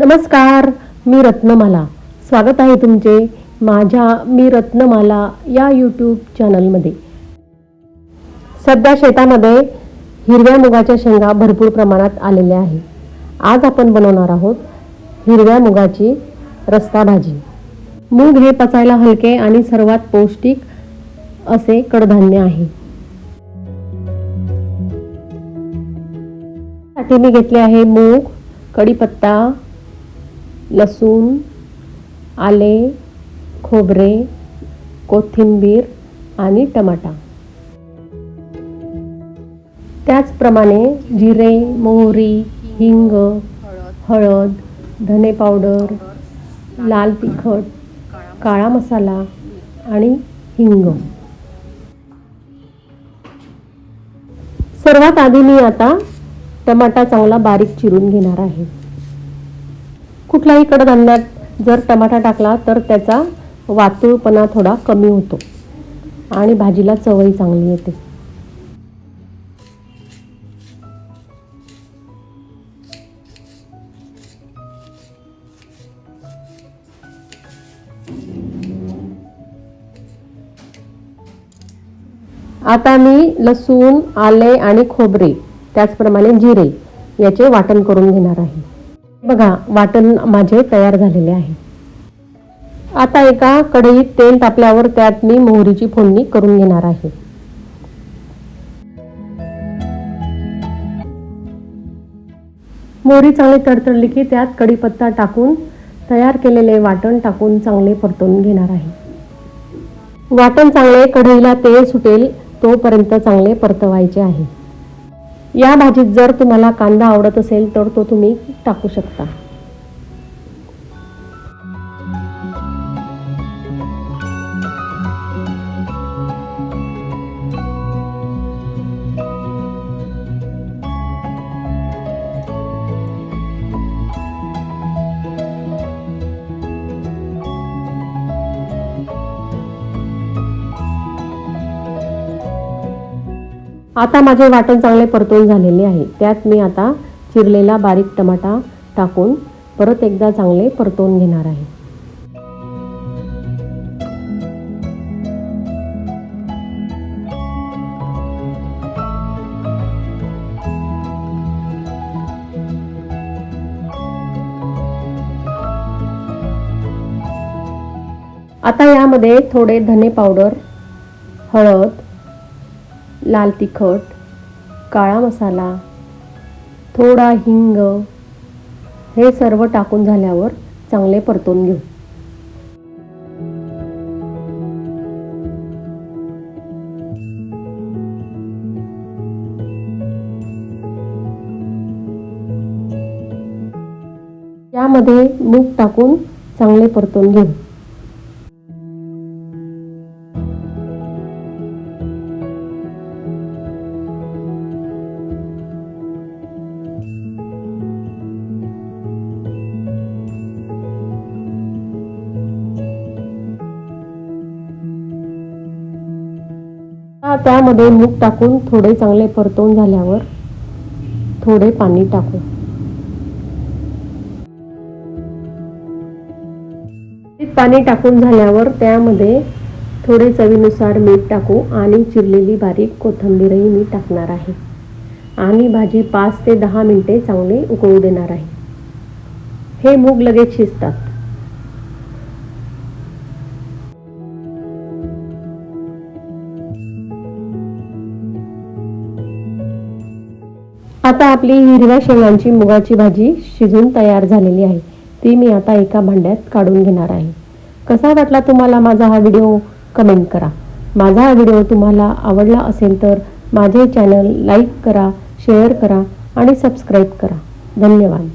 नमस्कार मी रत्नमाला. स्वागत आहे तुमचे माझ्या मी रत्नमाला या यूट्यूब चॅनलमध्ये सध्या शेतामध्ये हिरव्या मुगाच्या शेंगा भरपूर प्रमाणात आलेल्या आहे आज आपण बनवणार आहोत हिरव्या मुगाची रस्ता भाजी. मूग हे पचायला हलके आणि सर्वात पौष्टिक असे कडधान्य आहे. साठी मी घेतले आहे मूग कढीपत्ता लसूण आले खोबरे कोथिंबीर आणि टमाटा. त्याचप्रमाणे जिरे मोहरी हिंग हळद धने पावडर लाल तिखट काळा मसाला आणि हिंग. सर्वात आधी मी आता टमाटा चांगला बारीक चिरून घेणार आहे. कुठल्याही कडधान्यात जर टमाटा टाकला तर त्याचा वातुळपणा थोडा कमी होतो. आणि भाजीला चवही चांगली येते. आता मी लसूण आले आणि खोबरे त्याचप्रमाणे जिरे याचे वाटण करून घेणार आहे. बघा वाटण माझे तयार झालेले आहे. आता एका कढईत तेल तापल्यावर त्यात मी मोहरीची फोडणी करून घेणार आहे. मोहरी चांगली तडतडली की त्यात कढीपत्ता टाकून तयार केलेले वाटण टाकून चांगले परतवून घेणार आहे. वाटण चांगले कढईला तेल सुटेल तोपर्यंत चांगले परतवायचे आहे. या भाजीत जर तुम्हाला कांदा आवडत असेल तर तो तुम्ही टाकू शकता. आता माझे वाटण चांगले परतून झालेले आहे. त्यात मी आता चिरलेला बारीक टमाटा टाकून परत एकदा चांगले परतवून घेणार आहे. आता यामध्ये थोडे धने पावडर हळद लाल तिखट काळा मसाला थोडा हिंग हे सर्व टाकून झाल्यावर चांगले परतून घेऊ. यामध्ये मूग टाकून चांगले परतून घेऊ. त्यामध्ये मूग टाकून थोडे चांगले परतवून झाल्यावर थोडे पाणी टाकू. पाणी टाकून झाल्यावर त्यामध्ये थोडे चवीनुसार मीठ टाकू आणि चिरलेली बारीक कोथिंबीरही मी टाकणार आहे. आणि भाजी पाच ते दहा मिनिटे चांगले उकळू देणार आहे. हे मूग लगेच शिजतात. आता आपली हिरव्या शेंगांची मुगाची भाजी शिजून तयार झालेली आहे. ती मी आता एका भांड्यात काढून घेणार आहे. कसा वाटला तुम्हाला माझा हा व्हिडिओ? कमेंट करा. माझा हा व्हिडिओ तुम्हाला आवडला असेल तर माझे चॅनल लाईक करा शेअर करा आणि सबस्क्राईब करा. धन्यवाद.